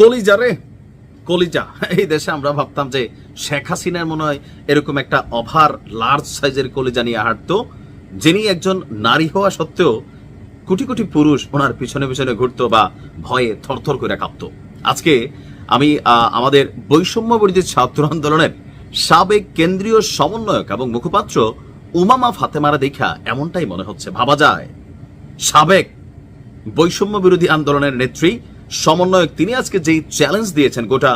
কলিজা রে। কলিজা। এই দেশে আমরা ভাবতাম যে শেখ হাসিনার মনে হয় এরকম একটা অভার লার্জ সাইজের কলিজা নিয়ে হাঁটতো, যিনি একজন নারী হওয়া সত্ত্বেও কোটি কোটি পুরুষ ওনার পিছনে পিছনে ঘুরতো বা ভয়ে থরথর করে কাঁপতো। আজকে আমি আমাদের বৈষম্য বিরোধী ছাত্র আন্দোলনের সাবেক কেন্দ্রীয় সমন্বয়ক এবং মুখপাত্র উমামা ফাতেমারা দেখা এমনটাই মনে হচ্ছে। ভাবা যায়, সাবেক বৈষম্য বিরোধী আন্দোলনের নেত্রী সমন্বয়ক তিনি আজকে যেই চ্যালেঞ্জ দিয়েছেন, গোটা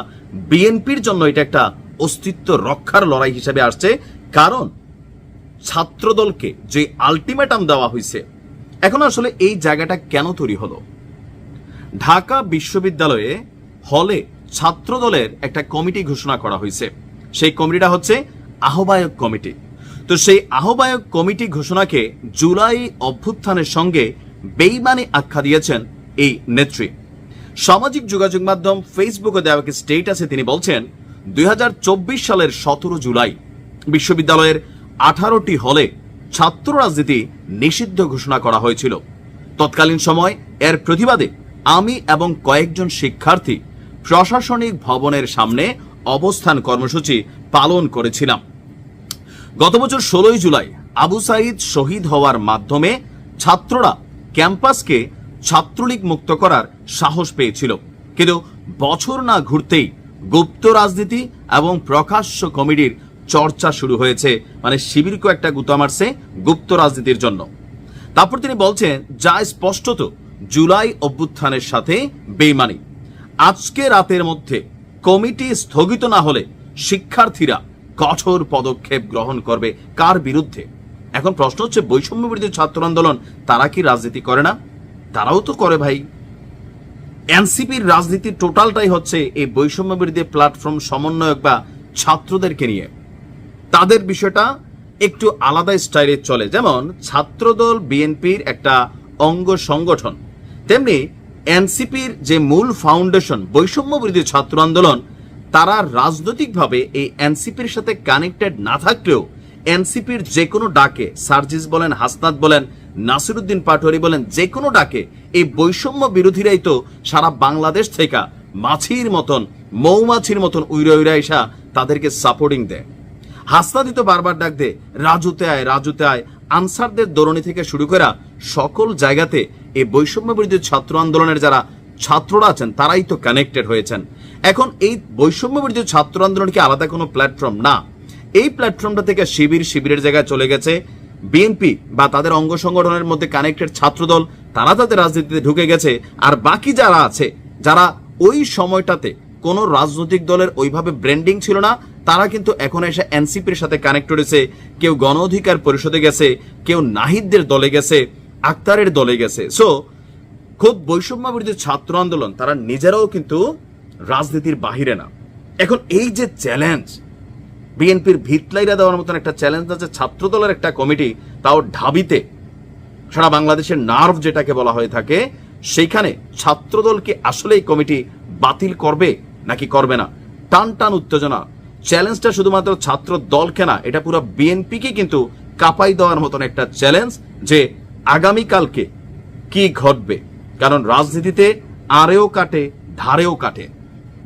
বিএনপির জন্য এটা একটা অস্তিত্ব রক্ষার লড়াই হিসেবে আসছে। কারণ ছাত্রদলকে যে আলটিমেটাম দেওয়া হয়েছে, এখন আসলে এই জায়গাটা কেন তৈরি হলো? ঢাকা বিশ্ববিদ্যালয়ে হলে ছাত্রদলের একটা কমিটি ঘোষণা করা হয়েছে। সেই কমিটিটা হচ্ছে আহ্বায়ক কমিটি। তো সেই আহ্বায়ক কমিটি ঘোষণাকে জুলাই অভ্যুত্থানের সঙ্গে বেইমানি আখ্যা দিয়েছেন এই নেত্রী। সামাজিক যোগাযোগ মাধ্যম ফেসবুকে দেওয়া একটি স্টেটাসে তিনি বলছেন, দুই হাজার চব্বিশ সালের সতেরো জুলাই বিশ্ববিদ্যালয়ের আঠারোটি হলে ছাত্র রাজনীতি নিষিদ্ধ ঘোষণা করা হয়েছিল। তৎকালীন সময় এর প্রতিবাদে আমি এবং কয়েকজন শিক্ষার্থী প্রশাসনিক ভবনের সামনে অবস্থান কর্মসূচি পালন করেছিলাম। গত বছর ষোলোই জুলাই আবু সাইদ শহীদ হওয়ার মাধ্যমে ছাত্ররা ক্যাম্পাসকে ছাত্রলীগ মুক্ত করার সাহস পেয়েছিল। কিন্তু বছর না ঘুরতেই গুপ্ত রাজনীতি এবং প্রকাশ্য কমিটির চর্চা শুরু হয়েছে মানে শিবিরকে একটা গুতা মারছে গুপ্ত রাজনীতির জন্য। তারপর তিনি বলছেন, যা স্পষ্টত জুলাই অভ্যুত্থানের সাথে বেইমানি। আজকে রাতের মধ্যে কমিটি স্থগিত না হলে শিক্ষার্থীরা কঠোর পদক্ষেপ গ্রহণ করবে কার বিরুদ্ধে? এখন প্রশ্ন হচ্ছে বৈষম্য বিরোধী ছাত্র আন্দোলন তারা কি রাজনীতি করে না? তারাও তো করে ভাই। এনসিপির রাজনীতির টোটালটাই হচ্ছে এই বৈষম্য বিরোধী প্ল্যাটফর্ম সমন্বয়ক বা ছাত্রদেরকে নিয়ে। তাদের বিষয়টা একটু আলাদা স্টাইলে চলে। যেমন ছাত্রদল বিএনপির একটা অঙ্গ সংগঠন, তেমনি এনসিপির যে মূল ফাউন্ডেশন বৈষম্য বিরোধী ছাত্র আন্দোলন, তারা রাজনৈতিকভাবে এই এনসিপির সাথে কানেক্টেড না থাকলেও এনসিপির যে কোনো ডাকে সার্জিস বলেন, হাসনাত বলেন নাসিরুদ্দিন পাটোয়ারি বলেন যে কোনো ডাকে এই বৈষম্য বিরোধীরাই তো সারা বাংলাদেশ থেকে মাছির মতন, মৌমাছির মতন উইরা উইরা এসা তাদেরকে সাপোর্টিং দেয়। হাসনাদি তো বারবার ডাক দে রাজুতে আয় রাজুতে আয়। আনসারদের দরণি থেকে শুরু করা সকল জায়গাতে এই বৈষম্য বিরোধী ছাত্র আন্দোলনের যারা ছাত্ররা আছেন, তারাই তো কানেক্টেড হয়েছেন। এখন এই বৈষম্য বিরোধী ছাত্র আন্দোলন কি আলাদা কোনো প্ল্যাটফর্ম না। এই প্ল্যাটফর্মটা থেকে শিবির, শিবিরের জায়গায় চলে গেছে। বিএনপি বা তাদের অঙ্গ সংগঠনের মধ্যে কানেক্টেড ছাত্রদল, তারা তাদের রাজনীতিতে ঢুকে গেছে, আর বাকি যারা আছে, যারা ওই সময়টাতে কোনো রাজনৈতিক দলের ওইভাবে ব্র্যান্ডিং ছিল না, তারা কিন্তু এখন এসে এনসিপির সাথে কানেক্ট করেছে, কেউ গণ অধিকার পরিষদে গেছে, কেউ নাহিদদের দলে গেছে, আক্তারের দলে গেছে। সো খুব বৈষম্য ছাত্র আন্দোলন, তারা নিজেরাও কিন্তু রাজনীতির বাহিরে না। এখন এই যে চ্যালেঞ্জ বিএনপির ভিতলাইরা দেওয়ার মতন একটা চ্যালেঞ্জ আছে ছাত্র দলের একটা কমিটি, তাও ঢাবিতে। সারা বাংলাদেশের নার্ভ যেটাকে বলা হয়ে থাকে, সেইখানে ছাত্রদল কি আসলে এই কমিটি বাতিল করবে নাকি করবে না? টান টান উত্তেজনা। চ্যালেঞ্জটা শুধুমাত্র ছাত্র দলকে না, এটা পুরো বিএনপিকে কিন্তু কাপাই দেওয়ার মতন একটা চ্যালেঞ্জ যে আগামীকালকে কি ঘটবে। কারণ রাজনীতিতে আরেও কাটে, ধারেও কাটে।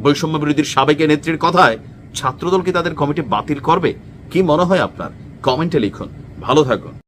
বৈষম্য বিরোধীর সাবেক নেত্রীর কথায় ছাত্রদল কি তাদের কমিটি বাতিল করবে? কি মনে হয় আপনার? কমেন্টে লিখুন। ভালো থাকুন।